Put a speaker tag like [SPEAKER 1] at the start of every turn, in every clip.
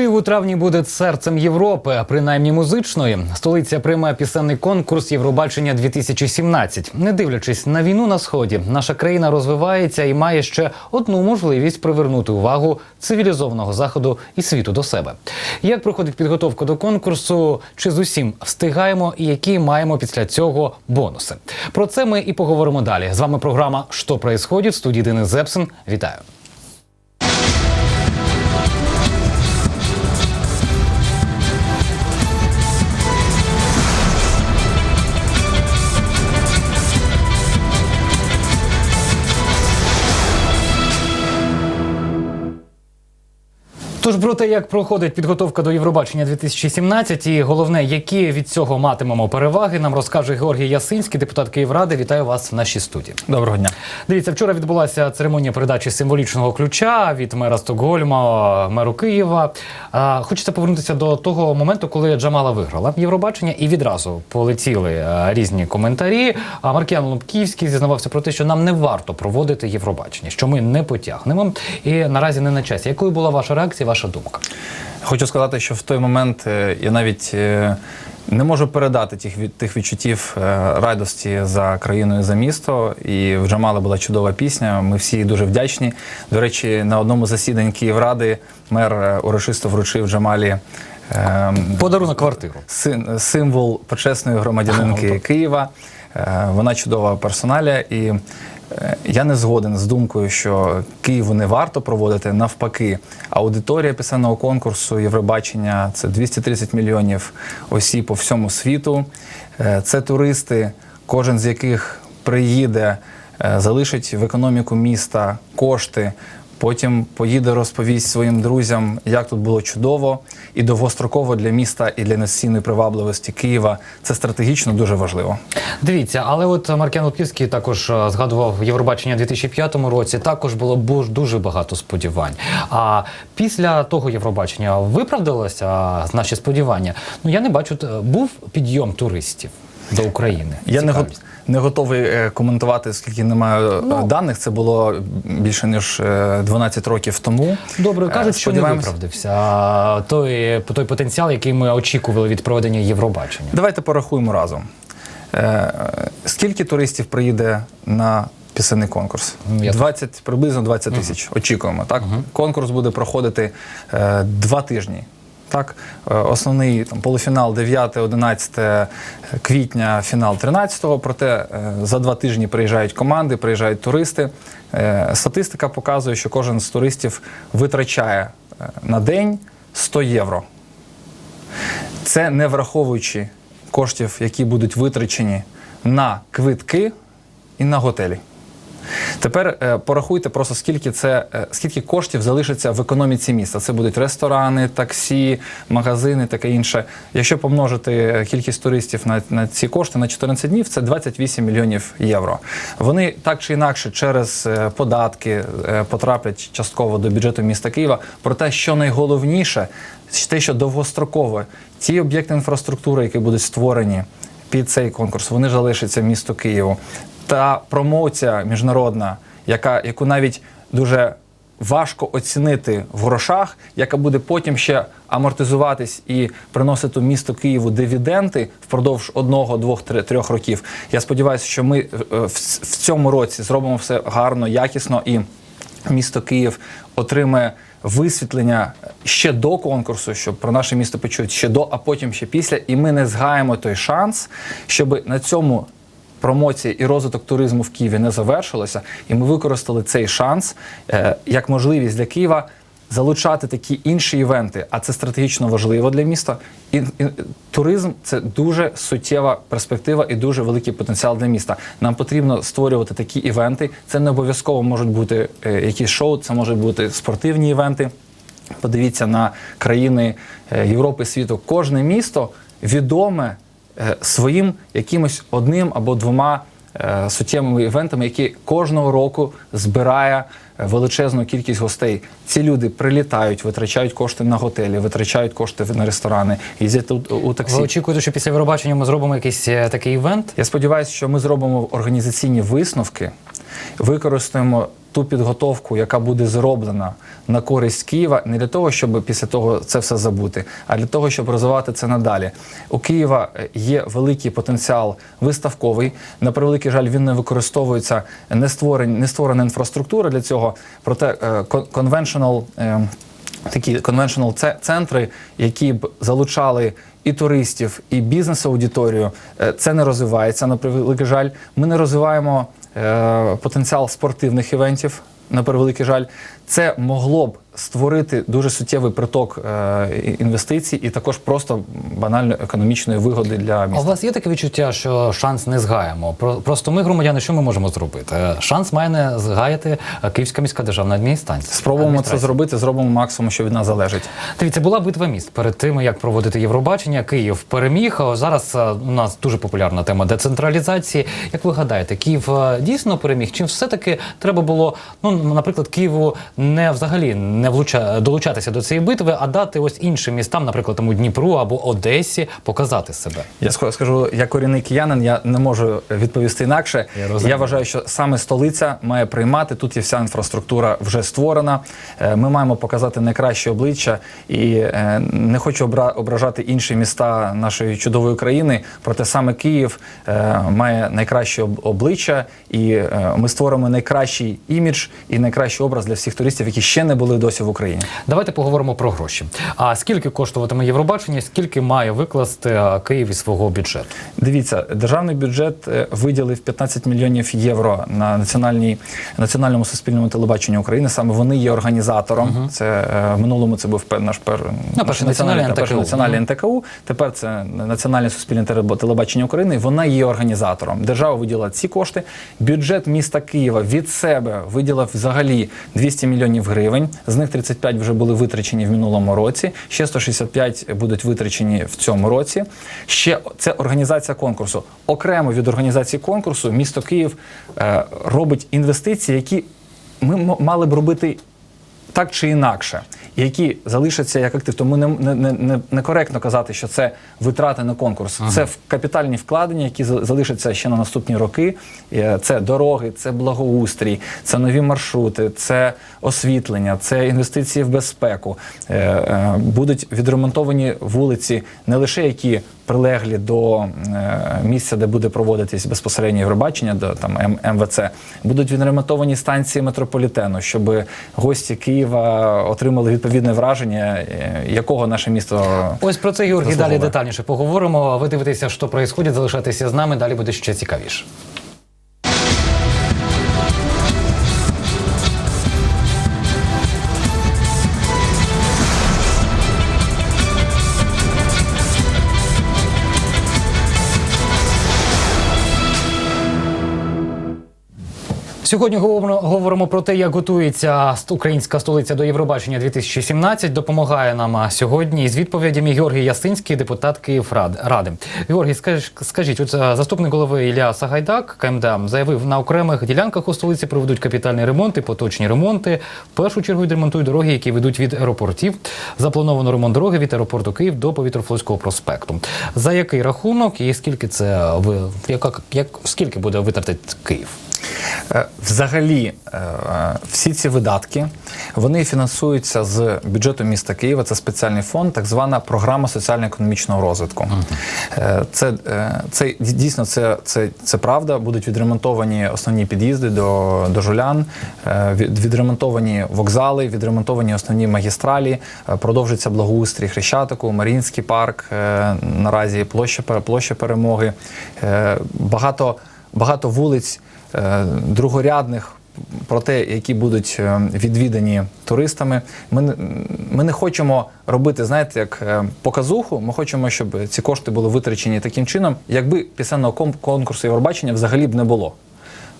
[SPEAKER 1] Київ у травні буде серцем Європи, принаймні музичної. Столиця прийме пісенний конкурс Євробачення 2017 Не дивлячись на війну на сході, наша країна розвивається і має ще одну можливість привернути увагу цивілізованого заходу і світу до себе. Як проходить підготовка до конкурсу? Чи з усім встигаємо, і які маємо після цього бонуси? Про це ми і поговоримо далі. З вами програма «Що происходит?» в студії Денис Зепсин. Вітаю. Тож про те, як проходить підготовка до Євробачення 2017 і головне, які від цього матимемо переваги, нам розкаже Георгій Ясинський, депутат Київради. Вітаю вас в нашій студії.
[SPEAKER 2] Доброго дня.
[SPEAKER 1] Дивіться, вчора відбулася церемонія передачі символічного ключа від мера Стокгольма, меру Києва. Хочеться повернутися до того моменту, коли Джамала виграла Євробачення, і відразу полетіли різні коментарі. А Маркіян Лубківський зізнавався про те, що нам не варто проводити Євробачення, що ми не потягнемо. І наразі не на часі. Якою була ваша реакція, ваша думка?
[SPEAKER 2] Хочу сказати, що в той момент е, я навіть е, не можу передати тих тих відчуттів е, радості за країну і за місто. І в Джамала була чудова пісня. Ми всі дуже вдячні. До речі, на одному з засідань Київради мер урочисто вручив Джамалі. е,
[SPEAKER 1] Подарунок квартиру.
[SPEAKER 2] син- символ почесної громадянинки Києва. Вона чудова персоналія, і я не згоден з думкою, що Києву не варто проводити. Навпаки, аудиторія пісенного конкурсу Євробачення це 230 мільйонів осіб по всьому світу. Е, Це туристи, кожен з яких приїде, е, залишить в економіку міста кошти. Потім поїде, розповість своїм друзям, як тут було чудово і довгостроково для міста і для інвестиційної привабливості Києва. Це стратегічно дуже важливо.
[SPEAKER 1] Дивіться, але от Маркян Лубківський також е, згадував Євробачення у 2005 році. Також було дуже багато сподівань. А після того Євробачення виправдалося наші сподівання. Ну я не бачу, був підйом туристів до України.
[SPEAKER 2] Я
[SPEAKER 1] Цікавість.
[SPEAKER 2] не готовий е, коментувати, оскільки не маю е,
[SPEAKER 1] Ну.
[SPEAKER 2] даних. Це було більше ніж е, 12 років тому.
[SPEAKER 1] Добре,
[SPEAKER 2] Е,
[SPEAKER 1] кажуть, що не виправдався той, той потенціал, який ми очікували від проведення Євробачення.
[SPEAKER 2] Давайте порахуємо разом. Е, Скільки туристів приїде на пісенний конкурс?
[SPEAKER 1] Ну,
[SPEAKER 2] 20, приблизно 20 тисяч. Очікуємо. Так? Конкурс буде проходити е, два тижні. Так, Е, основний там, полуфінал 9-11 квітня, фінал 13-го. Проте е, за два тижні приїжджають команди, приїжджають туристи. Е, Статистика показує, що кожен з туристів витрачає е, на день 100 євро. Це не враховуючи коштів, які будуть витрачені на квитки і на готелі. Тепер е, порахуйте просто скільки це е, скільки коштів залишиться в економіці міста. Це будуть ресторани, таксі, магазини, таке інше. Якщо помножити е, кількість туристів на, на ці кошти на 14 днів, це 28 мільйонів євро. Вони так чи інакше через податки потраплять частково до бюджету міста Києва. Проте, що найголовніше, те, що довгостроково ті об'єкти інфраструктури, які будуть створені під цей конкурс, вони залишаться місту Києву. Та промоція міжнародна, яка, яку навіть дуже важко оцінити в грошах, яка буде потім ще амортизуватись і приносити місту Києву дивіденти впродовж одного, двох, трьох років. Я сподіваюся, що ми е, в цьому році зробимо все гарно, якісно і місто Київ отримає висвітлення ще до конкурсу, щоб про наше місто почують ще до, а потім ще після. І ми не згаємо той шанс, щоб на цьому промоція і розвиток туризму в Києві не завершилося, і ми використали цей шанс е, як можливість для Києва. Залучати такі інші івенти, а це стратегічно важливо для міста. І, і туризм це дуже суттєва перспектива і дуже великий потенціал для міста. Нам потрібно створювати такі івенти. Це не обов'язково можуть бути е, якісь шоу, це можуть бути спортивні івенти. Подивіться на країни е, Європи, світу. Кожне місто відоме своїм якимось одним або двома е, суттєвими івентами, які кожного року збирає е, величезну кількість гостей. Ці люди прилітають, витрачають кошти на готелі, витрачають кошти на ресторани, їздять у, у таксі.
[SPEAKER 1] Ви очікуєте, що після Євробачення ми зробимо якийсь е, такий івент?
[SPEAKER 2] Я сподіваюся, що ми зробимо організаційні висновки, використаємо ту підготовку, яка буде зроблена на користь Києва, не для того, щоб після того це все забути, а для того, щоб розвивати це надалі. У Києва е, є великий потенціал виставковий. На превеликий жаль, він не використовується, не створень, не створена інфраструктура для цього. Проте е, кон- conventional, е, такі це- центри, які б залучали і туристів, і бізнес-аудиторію, е, це не розвивається. На превеликий жаль, ми не розвиваємо потенціал спортивних івентів. На превеликий жаль, це могло б створити дуже суттєвий приток е, інвестицій і також просто банально економічної вигоди для
[SPEAKER 1] А у
[SPEAKER 2] міста.
[SPEAKER 1] вас є таке відчуття, що шанс не згаємо? Про- Просто ми, громадяни, що ми можемо зробити? Е, Шанс має не згаяти е, Київська міська державна адміністрація.
[SPEAKER 2] Спробуємо це зробити, зробимо максимум, що від нас залежить.
[SPEAKER 1] Дивіться, була битва міст перед тим, як проводити Євробачення. Київ переміг. Зараз у нас дуже популярна тема децентралізації. Як ви гадаєте, Київ дійсно переміг? Чи все-таки треба було, ну наприклад, Києву не взагалі не влуча долучатися до цієї битви, а дати ось іншим містам, наприклад, тому Дніпру або Одесі, показати себе?
[SPEAKER 2] Я ск- скажу, як корінний киянин, я не можу відповісти інакше.
[SPEAKER 1] Я.
[SPEAKER 2] Я вважаю, що саме столиця має приймати. Тут є вся інфраструктура вже створена. Е, Ми маємо показати найкраще обличчя і е, не хочу обра- ображати інші міста нашої чудової країни. Проте саме Київ е, має найкраще обличчя, і ми створимо найкращий імідж і найкращий образ для всіх туристів, які ще не були досі в Україні.
[SPEAKER 1] Давайте поговоримо про гроші. А скільки коштуватиме Євробачення? Скільки має викласти Київ із свого бюджету?
[SPEAKER 2] Дивіться, державний бюджет е, виділив 15 мільйонів євро на національній національному суспільному телебаченні України. Саме вони є організатором. Це е, в минулому це був наш пер
[SPEAKER 1] Ну, перший національний
[SPEAKER 2] перший національний НТКУ. Тепер це національне суспільне телебачення України. Вона є організатором. Держава виділила ці кошти. Бюджет міста Києва від себе виділив взагалі 200 мільйонів гривень. З них 35 вже були витрачені в минулому році. Ще 165 будуть витрачені в цьому році. Ще це організація конкурсу. Окремо від організації конкурсу, місто Київ е, робить інвестиції, які ми мали б робити так чи інакше, які залишаться як актив. Тому не, не, не, не, некоректно казати, що це витрати на конкурс. Це в капітальні вкладення, які за- залишаться ще на наступні роки. Е, Це дороги, це благоустрій, це нові маршрути, це освітлення, це інвестиції в безпеку. Е, е, Будуть відремонтовані вулиці, не лише які прилеглі до е, місця, де буде проводитись безпосередньо Євробачення, до там МВЦ, будуть відремонтовані станції метрополітену, щоб гості Києва отримали відповідне враження, е, якого наше місто
[SPEAKER 1] Ось про це, Георгій, далі детальніше поговоримо. Ви дивитеся, що відбувається, залишайтеся з нами. Далі буде ще цікавіше. Сьогодні говоримо, про те, як готується українська столиця до Євробачення 2017. Допомагає нам сьогодні із відповідями Георгій Ясинський, депутат Київради. Георгій, скаж, скажіть, от заступник голови Ілля Сагайдак КМДА заявив, на окремих ділянках у столиці проведуть капітальні ремонти, поточні ремонти. В першу чергу відремонтують дороги, які ведуть від аеропортів. Заплановано ремонт дороги від аеропорту Київ до Повітрофлотського проспекту. За який рахунок і скільки це ви яка як скільки буде витратити Київ?
[SPEAKER 2] Е, Взагалі, е, всі ці видатки вони фінансуються з бюджету міста Києва. Це спеціальний фонд, так звана програма соціально-економічного розвитку. Е, Це, це дійсно це, це, це правда. Будуть відремонтовані основні під'їзди до, до Жулян, відремонтовані вокзали, відремонтовані основні магістралі. Продовжиться благоустрій Хрещатику, Маріїнський парк. Наразі площа, площа перемоги. Багато, багато вулиць другорядних. Про те, які будуть е, відвідані туристами, ми, ми не хочемо робити, знаєте, як е, показуху. Ми хочемо, щоб ці кошти були витрачені таким чином, якби пісенного кон- конкурсу Євробачення взагалі б не було.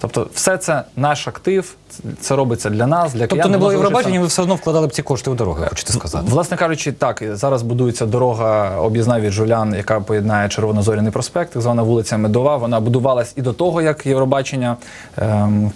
[SPEAKER 2] Тобто, все це наш актив, це робиться для нас, для
[SPEAKER 1] Тобто
[SPEAKER 2] киян,
[SPEAKER 1] не було Євробачення, ви все одно вкладали б ці кошти у дороги, хочете сказати.
[SPEAKER 2] Власне кажучи, так зараз будується дорога об'їзна від Жулян, яка поєднає Червонозоряний проспект, так звана вулиця Медова. Вона будувалась і до того, як Євробачення. Ем, е,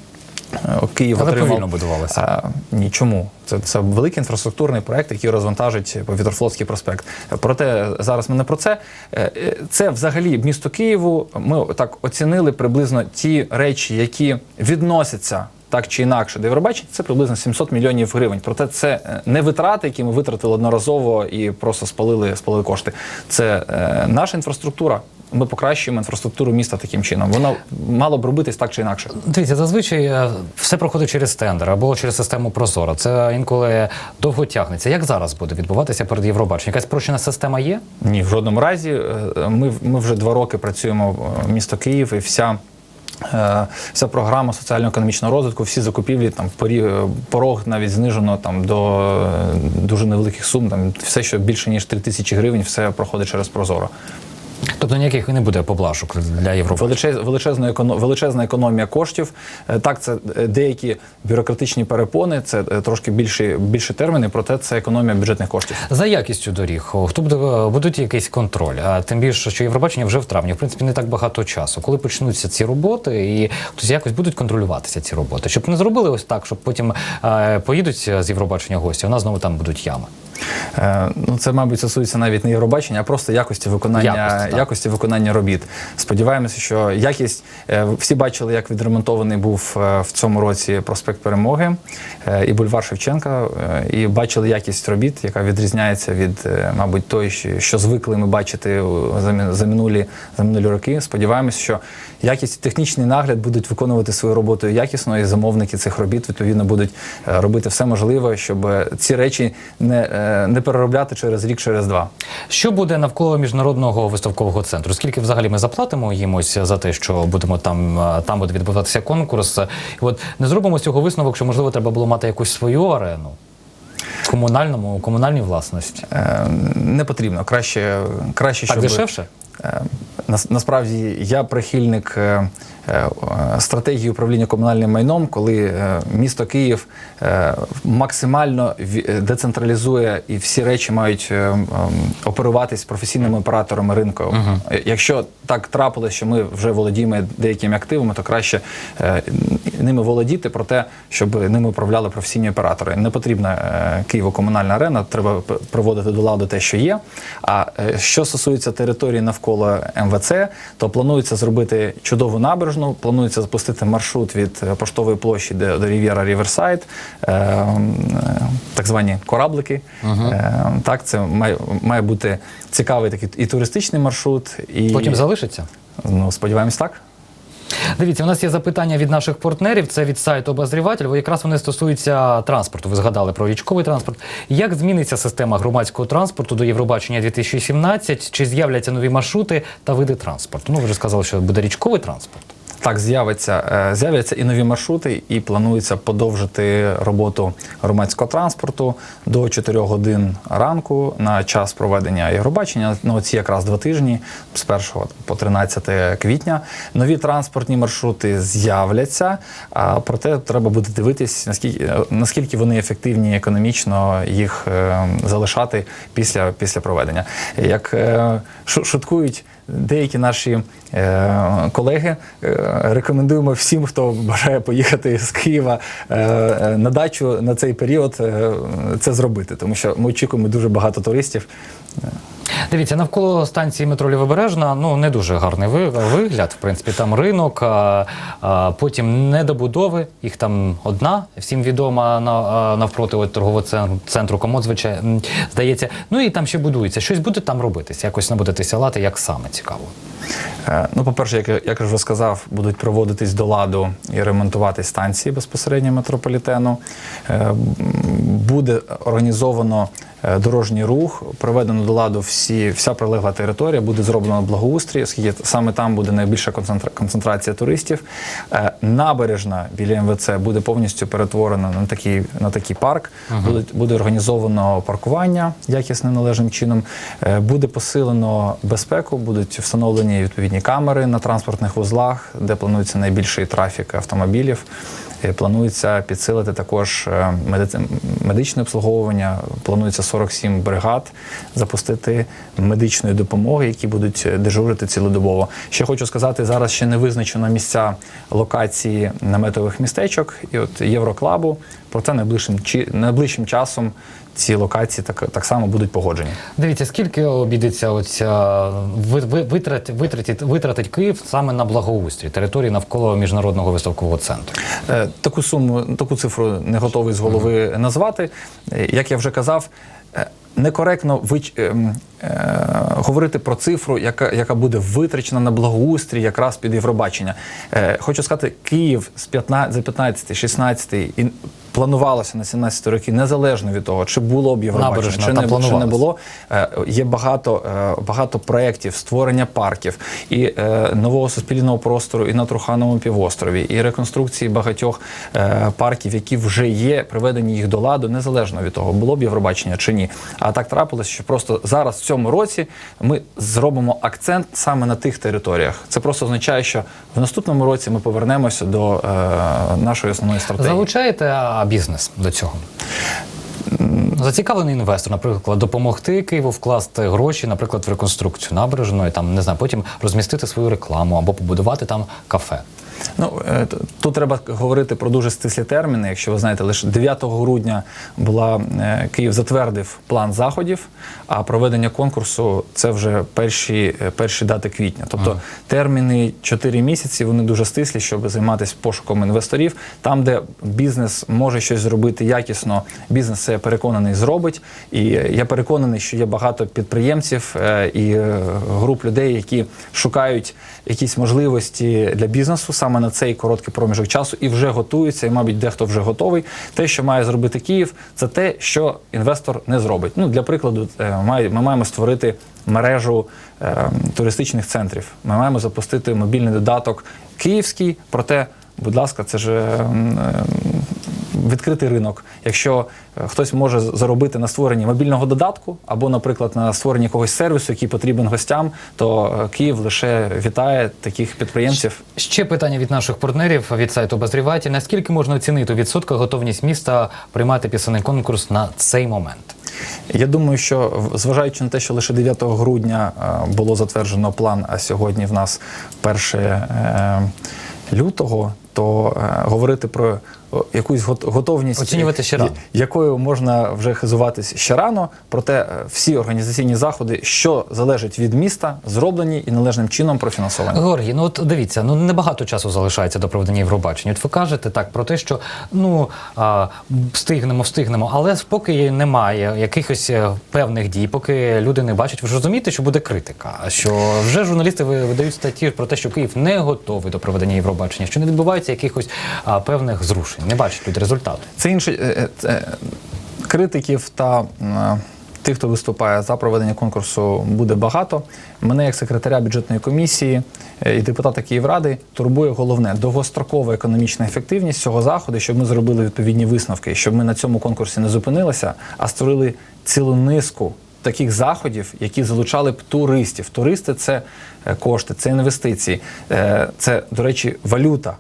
[SPEAKER 2] Київ
[SPEAKER 1] Але
[SPEAKER 2] отримав.
[SPEAKER 1] повільно будувалася.
[SPEAKER 2] А, ні, чому? Це, це великий інфраструктурний проект, який розвантажить Повітрофлотський проспект. Проте зараз ми не про це. Е, е, Це взагалі місто Києву. Ми так оцінили приблизно ті речі, які відносяться. так чи інакше до Євробачення, це приблизно 700 мільйонів гривень. Проте це е, не витрати, які ми витратили одноразово і просто спалили, спалили кошти. Це е, наша інфраструктура. Ми покращуємо інфраструктуру міста таким чином. Воно мало б робитись так чи інакше.
[SPEAKER 1] Дивіться, зазвичай е, все проходить через тендер або через систему Прозоро. Це інколи довго тягнеться. Як зараз буде відбуватися перед Євробаченням? Якась спрощена система є?
[SPEAKER 2] Ні, в жодному разі. Е, Ми, ми вже два роки працюємо в місто Київ і вся. е, Вся програма соціально-економічного розвитку, всі закупівлі, там порі- порог навіть знижено там до е, дуже невеликих сум. Там все, що більше ніж 3 тисячі гривень, все проходить через Прозоро.
[SPEAKER 1] Тобто ніяких не буде поблажок для Європи.
[SPEAKER 2] Величез, величезна, економ, величезна економія коштів. Е, Так, це е, деякі бюрократичні перепони, це е, трошки більші, більші терміни, проте це економія бюджетних коштів.
[SPEAKER 1] За якістю доріг, хто буде будуть якийсь контроль? А тим більше, що Євробачення вже в травні, в принципі, не так багато часу. Коли почнуться ці роботи, і хтось якось будуть контролюватися ці роботи, щоб не зробили ось так, щоб потім е, поїдуть з Євробачення гості, у нас знову там будуть ями.
[SPEAKER 2] Е, Ну, це, мабуть, стосується навіть не Євробачення, а просто якості виконання,
[SPEAKER 1] Якості,
[SPEAKER 2] якості виконання робіт. Сподіваємося, що якість е, всі бачили, як відремонтований був е, в цьому році проспект Перемоги і бульвар Шевченка, і бачили якість робіт, яка відрізняється від, мабуть, той, що- звикли ми бачити за минулі за минулі роки. Сподіваємося, що якість технічний нагляд будуть виконувати свою роботу якісно, і замовники цих робіт відповідно будуть робити все можливе, щоб ці речі не, не переробляти через рік, через два.
[SPEAKER 1] Що буде навколо міжнародного виставкового центру? Скільки взагалі ми заплатимо їм ось за те, що будемо там, е, там буде відбуватися конкурс? І от не зробимо з цього висновок, що можливо треба було мати якусь свою арену комунальному, комунальній власності.
[SPEAKER 2] Е, Не потрібно. Краще, краще
[SPEAKER 1] Так
[SPEAKER 2] щоб
[SPEAKER 1] дешевше?
[SPEAKER 2] Е, нас- Насправді я прихильник е, стратегії управління комунальним майном, коли е, місто Київ е, максимально децентралізує і всі речі мають е, оперуватись професійними операторами ринку. Е, Якщо так трапилось, що ми вже володіємо деякими активами, то краще е, ними володіти про те, щоб ними управляли професійні оператори. Не потрібна е, Києво комунальна арена, треба п- приводити до ладу те, що є. А е, що стосується території навколо МВЦ, то планується зробити чудову набережну, планується запустити маршрут від е, поштової площі до, Рів'єра Ріверсайд, е, так звані кораблики. Е, так, це має, має бути цікавий такий і туристичний маршрут, і
[SPEAKER 1] Потім залишиться?
[SPEAKER 2] ну, сподіваємось так.
[SPEAKER 1] Дивіться, у нас є запитання від наших партнерів. Це від сайту обозріватель. бо Якраз вони стосуються транспорту. Ви згадали про річковий транспорт. Як зміниться система громадського транспорту до Євробачення 2017? Чи з'являться нові маршрути та види транспорту? Ну, ви вже сказали, що буде річковий транспорт.
[SPEAKER 2] Так, з'явиться, е, з'являться і нові маршрути, і планується подовжити роботу громадського транспорту до 4 годин ранку на час проведення Євробачення. Ну, ці якраз два тижні з 1 по 13 квітня. Нові транспортні маршрути з'являться, а проте треба буде дивитись, наскільки е, наскільки вони ефективні економічно їх е, залишати після, після проведення. Як е, шуткують деякі наші е, колеги, е, рекомендуємо всім, хто бажає поїхати з Києва е, е, на дачу на цей період, е, це зробити, тому що ми очікуємо дуже багато туристів.
[SPEAKER 1] Дивіться, навколо станції метро Лівобережна ну не дуже гарний ви- вигляд. В принципі, там ринок, а, а потім недобудови. Їх там одна, всім відома на навпроти от, торгового цен- центру комод, звичайно, здається. Ну і там ще будується. Щось буде там робитися, якось набудете сялати, як саме цікаво.
[SPEAKER 2] Е, Ну, по-перше, як, як я вже сказав, будуть проводитись до ладу і ремонтуватись станції безпосередньо метрополітену. Е, Буде організовано е, дорожній рух, проведено до ладу всі, вся прилегла територія, буде зроблено благоустрій, оскільки саме там буде найбільша концентра- концентрація туристів. Набережна біля МВЦ буде повністю перетворена на такий, на такий парк. Буде, буде організовано паркування якісним належним чином. Буде посилено безпеку, будуть встановлені відповідні камери на транспортних вузлах, де планується найбільший трафік автомобілів. Е, Планується підсилити також е, медичне обслуговування. Планується 47 бригад запустити медичної допомоги, які будуть е, дежурити цілодобово. Ще хочу сказати, зараз ще не визначено місця локації наметових містечок і от Євроклабу. Проте найближчим чи найближчим часом ці локації так, так само будуть погоджені.
[SPEAKER 1] Дивіться, скільки обійдеться оця ви- ви- витрат, витратить, витратить Київ саме на благоустрій території навколо міжнародного виставкового центру.
[SPEAKER 2] Е, Таку суму, таку цифру не готовий з голови назвати. Е, Як я вже казав, е, некоректно вич, е, е, говорити про цифру, яка, яка буде витрачена на благоустрій якраз під Євробачення. Е, Хочу сказати, Київ з 15, за 15, 16 і планувалося на 17 роки, незалежно від того, чи було б Євробачення, чи не, чи не було. Е, Є багато, е, багато проєктів створення парків і е, нового суспільного простору і на Трухановому півострові, і реконструкції багатьох парків, які вже є, приведені їх до ладу, незалежно від того, було б Євробачення чи ні. А так трапилось, що просто зараз в цьому році ми зробимо акцент саме на тих територіях. Це просто означає, що в наступному році ми повернемося до нашої основної стратегії.
[SPEAKER 1] Залучаєте бізнес до цього? Зацікавлений інвестор, наприклад, допомогти Києву вкласти гроші, наприклад, в реконструкцію набережної, там не знаю, потім розмістити свою рекламу або побудувати там кафе.
[SPEAKER 2] Ну е, тут треба говорити про дуже стислі терміни. Якщо ви знаєте, лише 9 грудня була е, Київ затвердив план заходів, а проведення конкурсу це вже перші, е, перші дати квітня. Тобто терміни 4 місяці вони дуже стислі, щоб займатися пошуком інвесторів. Там, де бізнес може щось зробити якісно, бізнес це я переконаний зробить. І я переконаний, що є багато підприємців і груп людей, які шукають якісь можливості для бізнесу саме на цей короткий проміжок часу і вже готуються, і, мабуть, дехто вже готовий. Те, що має зробити Київ, це те, що інвестор не зробить. Ну, для прикладу, е, ми маємо створити мережу е, туристичних центрів. Ми маємо запустити мобільний додаток київський. Проте, будь ласка, це ж. Відкритий ринок. Якщо е, хтось може заробити на створенні мобільного додатку або, наприклад, на створенні якогось сервісу, який потрібен гостям, то е, Київ лише вітає таких підприємців.
[SPEAKER 1] Ще питання від наших партнерів від сайту Обозріватель. Наскільки можна оцінити у відсотках готовність міста приймати пісенний конкурс на цей момент?
[SPEAKER 2] Я думаю, що зважаючи на те, що лише 9 грудня е, було затверджено план, а сьогодні в нас 1 е, лютого, то говорити про якусь готовність,
[SPEAKER 1] Оцінювати ще рано.
[SPEAKER 2] якою можна вже хизуватись ще рано. Проте е, всі організаційні заходи, що залежать від міста, зроблені і належним чином профінансовані.
[SPEAKER 1] Георгій, ну от дивіться, ну небагато часу залишається до проведення Євробачення. От ви кажете так про те, що ну а, встигнемо, встигнемо, але поки немає якихось е, певних дій, поки люди не бачать, ви ж розумієте, що буде критика. Що вже журналісти видають статті про те, що Київ не готовий до проведення Євробачення, що не відбувається якихось а, певних зрушень. Не бачать люди результату.
[SPEAKER 2] Це інше е, критиків та тих, хто виступає за проведення конкурсу, буде багато. Мене, як секретаря бюджетної комісії е, і депутата Київради, турбує головне довгострокова економічна ефективність цього заходу, щоб ми зробили відповідні висновки, щоб ми на цьому конкурсі не зупинилися, а створили цілу низку. Таких заходів, які залучали б туристів. Туристи це е, кошти, це інвестиції, це, до речі, валюта.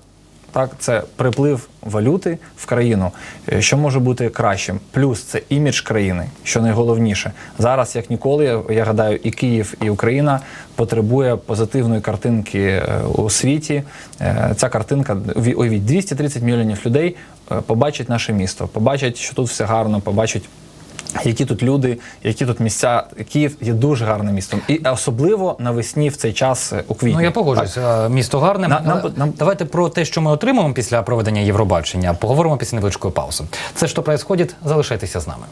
[SPEAKER 2] Так, це приплив валюти в країну, е, що може бути кращим. Плюс це імідж країни, що найголовніше. Зараз, як ніколи, я- гадаю, і Київ, і Україна потребує позитивної картинки е, у світі. Е, Ця картинка ві- уявіть, 230 мільйонів людей побачать наше місто, побачать, що тут все гарно, побачать. Які тут люди, які тут місця, Київ є дуже гарним містом, і особливо навесні в цей час е, у квітні.
[SPEAKER 1] Ну я погоджуюсь, е, місто гарне.
[SPEAKER 2] На- нам- нам-
[SPEAKER 1] Давайте про те, що ми отримаємо після проведення Євробачення, поговоримо після невеличкої паузи. Це що происходит, залишайтеся з нами.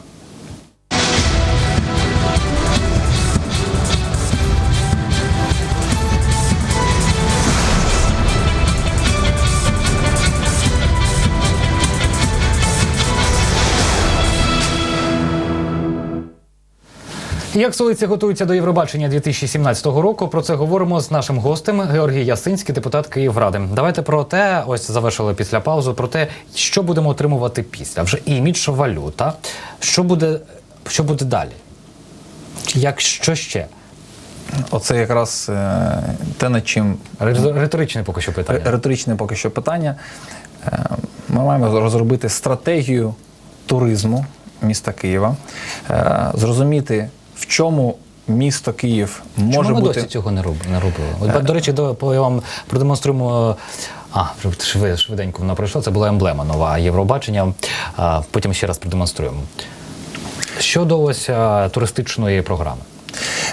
[SPEAKER 1] Як столиця готується до Євробачення 2017 року? Про це говоримо з нашим гостем Георгій Ясинський, депутат Київради. Давайте про те, ось завершили після паузи. Про те, що будемо отримувати після. Вже імідж, валюта. Що буде, що буде далі? Як що ще?
[SPEAKER 2] Оце якраз е, те, над чим
[SPEAKER 1] Ри- Риторичне поки що питання.
[SPEAKER 2] риторичне поки що питання. Е, Ми маємо розробити стратегію туризму міста Києва, е, зрозуміти, в чому місто Київ може
[SPEAKER 1] Чому ми
[SPEAKER 2] бути
[SPEAKER 1] досі цього не робили? От, до речі, до, я вам продемонструємо. А, вже швиденько вона пройшла. Це була емблема нова Євробачення. А, потім ще раз продемонструємо. Що ось туристичної програми.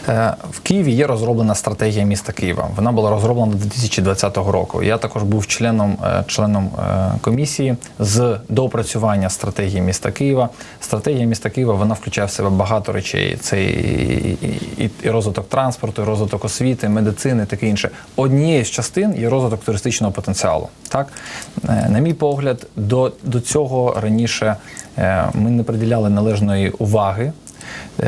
[SPEAKER 2] Е, В Києві є розроблена стратегія міста Києва. Вона була розроблена 2020 року. Я також був членом, е, членом е, комісії з доопрацювання стратегії міста Києва. Стратегія міста Києва вона включає в себе багато речей. Це і, і, і, розвиток транспорту, і розвиток освіти, медицини, таке інше. Однією з частин є розвиток туристичного потенціалу. Так, на мій погляд, до, до цього раніше ми не приділяли належної уваги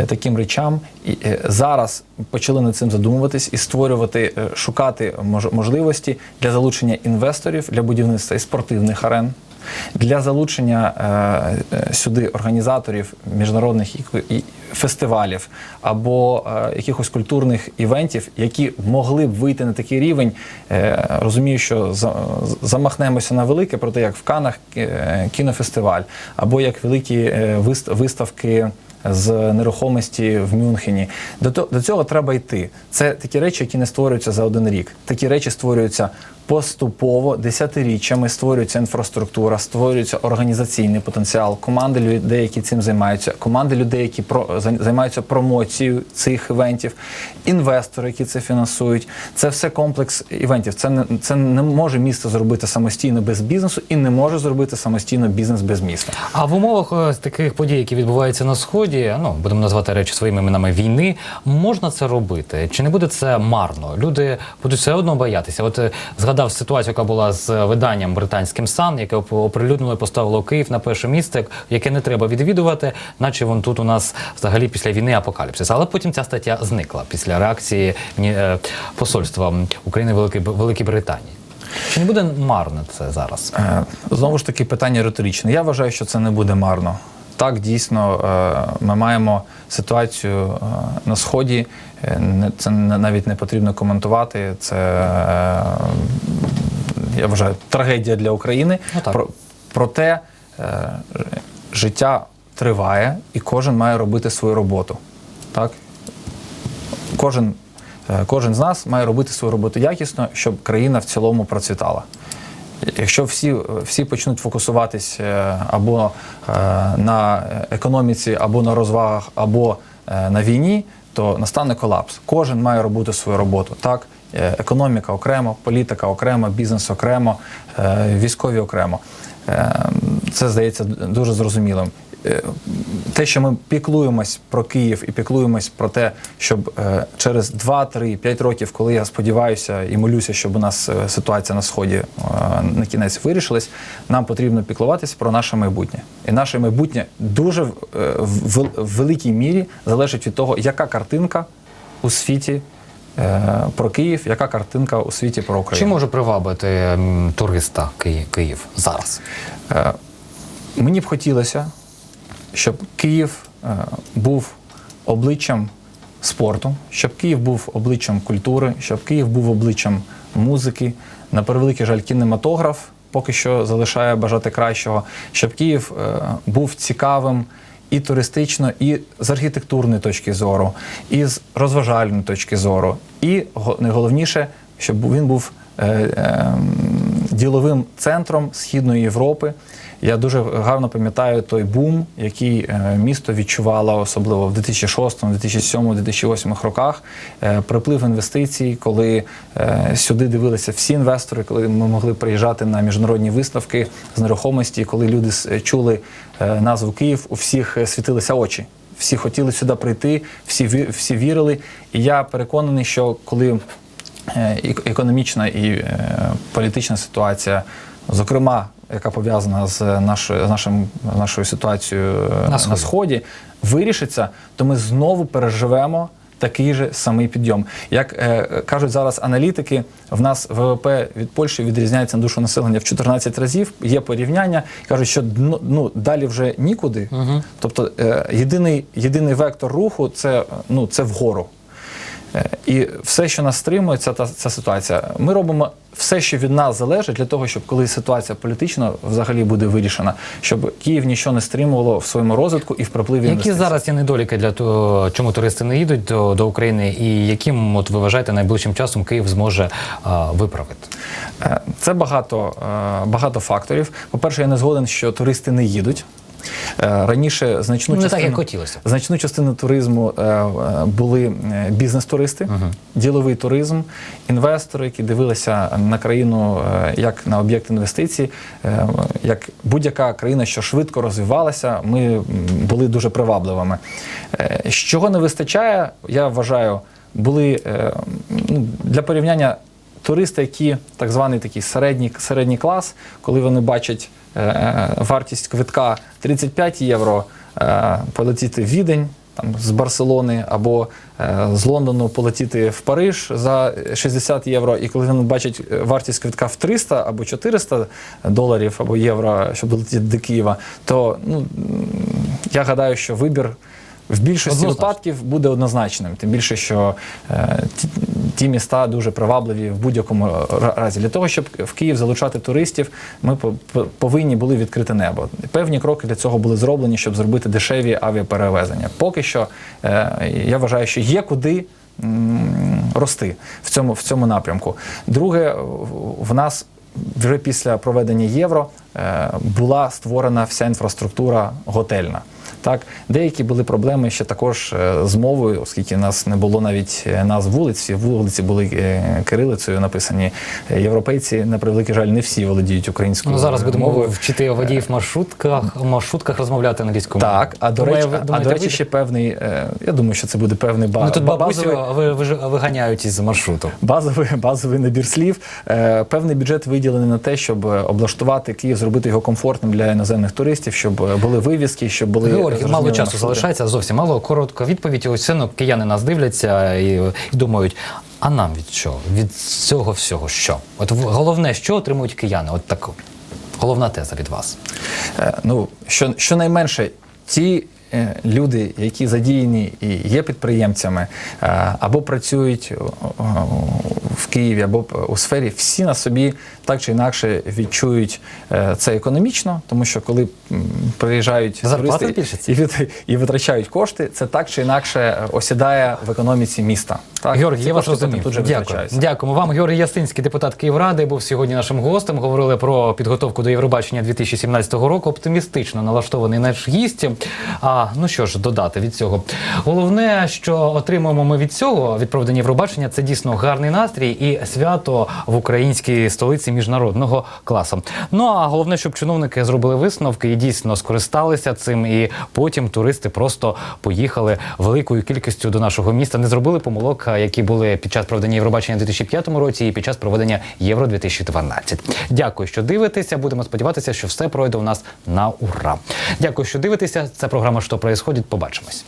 [SPEAKER 2] таким речам. І е, зараз почали над цим задумуватись і створювати, е, шукати мож- можливості для залучення інвесторів для будівництва і спортивних арен. Для залучення е, е, сюди організаторів міжнародних фестивалів або е, якихось культурних івентів, які могли б вийти на такий рівень. Е, розумію, що за, замахнемося на велике, проте як в Канах е, кінофестиваль, або як великі е, вист- виставки з нерухомості в Мюнхені. До, до цього треба йти. Це такі речі, які не створюються за один рік. Такі речі створюються поступово, десятиріччями, створюється інфраструктура, створюється організаційний потенціал, команди людей, які цим займаються, команди людей, які про, займаються промоцією цих івентів, інвестори, які це фінансують. Це все комплекс івентів. Це не, це не може місто зробити самостійно без бізнесу і не може зробити самостійно бізнес без міста.
[SPEAKER 1] А в умовах ось таких подій, які відбуваються на сході, ну будемо назвати речі своїми іменами війни, можна це робити? Чи не буде це марно? Люди будуть все одно боятися. От е, згадав ситуацію, яка була з виданням британським сан, яке оприлюднило і поставило Київ на перше місце, яке не треба відвідувати, наче вон тут у нас взагалі після війни апокаліпсис. Але потім ця стаття зникла після реакції е, посольства України Великої Великій Британії. Чи не буде марно це зараз?
[SPEAKER 2] Е, Знову ж таки, питання риторичне. Я вважаю, що це не буде марно. Так, дійсно, е, ми маємо ситуацію на сході. Е, Це навіть не потрібно коментувати. Це е, я вважаю трагедія для України.
[SPEAKER 1] Ну, так.
[SPEAKER 2] Про- Проте е, життя триває, і кожен має робити свою роботу. Так? Кожен, кожен з нас має робити свою роботу якісно, щоб країна в цілому процвітала. Якщо всі, всі почнуть фокусуватись або на економіці, або на розвагах, або на війні, то настане колапс. Кожен має робити свою роботу. Так, Е, економіка окремо, політика окремо, бізнес окремо, е, військові окремо. Е, Це здається дуже зрозумілим. Е, Те, що ми піклуємось про Київ і піклуємось про те, щоб е, через 2, 3, 5 років, коли я сподіваюся і молюся, щоб у нас е, ситуація на сході на кінець вирішилась, нам потрібно піклуватися про наше майбутнє. І наше майбутнє дуже в великій мірі залежить від того, яка картинка у світі про Київ, яка картинка у світі про
[SPEAKER 1] Чи
[SPEAKER 2] Україну.
[SPEAKER 1] може привабити туриста Київ, зараз?
[SPEAKER 2] Мені б хотілося, щоб Київ е, був обличчям спорту, щоб Київ був обличчям культури, щоб Київ був обличчям музики. На превеликий жаль, кінематограф поки що залишає бажати кращого, щоб Київ е, був цікавим і туристично, і з архітектурної точки зору, і з розважальної точки зору, і го- найголовніше, щоб він був е, е, діловим центром Східної Європи. Я дуже гарно пам'ятаю той бум, який е, місто відчувало, особливо в 2006, 2007, 2008 роках. Е, Приплив інвестицій, коли е, сюди дивилися всі інвестори, коли ми могли приїжджати на міжнародні виставки з нерухомості, коли люди чули назву Київ, у всіх світилися очі. Всі хотіли сюди прийти, всі всі вірили. І я переконаний, що коли економічна і політична ситуація, зокрема, яка пов'язана з нашою, з нашим, з нашою ситуацією е,
[SPEAKER 1] На
[SPEAKER 2] на,
[SPEAKER 1] Сході.
[SPEAKER 2] сході, вирішиться, то ми знову переживемо. Такий же самий підйом. Як е, кажуть зараз аналітики, в нас ВВП від Польщі відрізняється на душу населення в 14 разів. Є порівняння, кажуть, що дно- ну, далі вже нікуди. Тобто е, єдиний, єдиний вектор руху це, ну, це вгору. І все, що нас стримує, це та ця ситуація. Ми робимо все, що від нас залежить, для того, щоб коли ситуація політична взагалі буде вирішена, щоб Київ нічого не стримувало в своєму розвитку і в пропливі
[SPEAKER 1] Які
[SPEAKER 2] інвестицій.
[SPEAKER 1] зараз є недоліки для того, чому туристи не їдуть до, до України, і яким от ви вважаєте найближчим часом Київ зможе а, виправити?
[SPEAKER 2] Е, Це багато, е, багато факторів. По-перше, я не згоден, що туристи не їдуть. Е, Раніше значну
[SPEAKER 1] Не так, як хотілося.
[SPEAKER 2] значну частину туризму е, е, були бізнес-туристи, діловий туризм, інвестори, які дивилися на країну як на об'єкт інвестицій, як будь-яка країна, що швидко розвивалася, ми були дуже привабливими. З Чого не вистачає, я вважаю, були ну, для порівняння туристи, які так званий такий середній, середній клас, коли вони бачать вартість квитка 35 євро, е, полетіти в Відень там, з Барселони або е, з Лондону полетіти в Париж за 60 євро, і коли вони бачать е, вартість квитка в 300 або 400 доларів або євро, щоб долетіти до Києва, то ну, я гадаю, що вибір. В більшості
[SPEAKER 1] Однозначно.
[SPEAKER 2] випадків буде однозначним, тим більше, що е, ті, міста дуже привабливі в будь-якому разі. Для того, щоб в Київ залучати туристів, ми по- по- повинні були відкрити небо. Певні кроки для цього були зроблені, щоб зробити дешеві авіаперевезення. Поки що е, я вважаю, що є куди. Рости в цьому в цьому напрямку. Друге, в- в нас вже після проведення євро е, була створена вся інфраструктура готельна. Так, деякі були проблеми ще також е, з мовою, оскільки нас не було навіть е, назв вулиць, всі вулиці були е, кирилицею написані. Європейці, на превеликий жаль, не всі володіють українською
[SPEAKER 1] Ну, зараз будемо
[SPEAKER 2] мовою.
[SPEAKER 1] вчити водіїв маршрутках, в маршрутках розмовляти англійською мовою.
[SPEAKER 2] Так, а до речі,
[SPEAKER 1] ви
[SPEAKER 2] а, до речі, ще певний. Я думаю, що це буде певний ба-
[SPEAKER 1] Ну, тут
[SPEAKER 2] ба-
[SPEAKER 1] бабусю ви, ви, виганяють із маршруту.
[SPEAKER 2] базовий, базовий набір слів. Певний бюджет виділений на те, щоб облаштувати Київ, зробити його комфортним для іноземних туристів, щоб були вивіски, щоб були
[SPEAKER 1] Георгій, мало часу залишається, зовсім мало. Коротка відповідь. Ось все, ну, кияни нас дивляться і, і думають, а нам від чого? Від цього всього що? От головне, що отримують кияни? От так головна теза від вас.
[SPEAKER 2] Е, Ну, що, щонайменше, ті е, люди, які задіяні і є підприємцями, е, або працюють о, в Києві, або у сфері, всі на собі так чи інакше відчують е, це економічно, тому що коли приїжджають туристи і, від, і витрачають кошти, це так чи інакше е, осідає в економіці міста. Так?
[SPEAKER 1] Георгій, я вас
[SPEAKER 2] кошти
[SPEAKER 1] розумів.
[SPEAKER 2] Тут же
[SPEAKER 1] Дякую. Дякуємо вам. Георгій Ясинський, депутат Київради, був сьогодні нашим гостем. Говорили про підготовку до Євробачення 2017 року. Оптимістично налаштований наш гість. Ну що ж додати від цього? Головне, що отримуємо ми від цього від проведення Євробачення, це дійсно гарний настрій і свято в українській столиці міжнародного класу. Ну а головне, щоб чиновники зробили висновки і дійсно скористалися цим. І потім туристи просто поїхали великою кількістю до нашого міста. Не зробили помилок, які були під час проведення Євробачення у 2005 році і під час проведення Євро 2012. Дякую, що дивитеся. Будемо сподіватися, що все пройде у нас на ура. Дякую, що дивитеся. Це програма «Що происходит. Побачимось.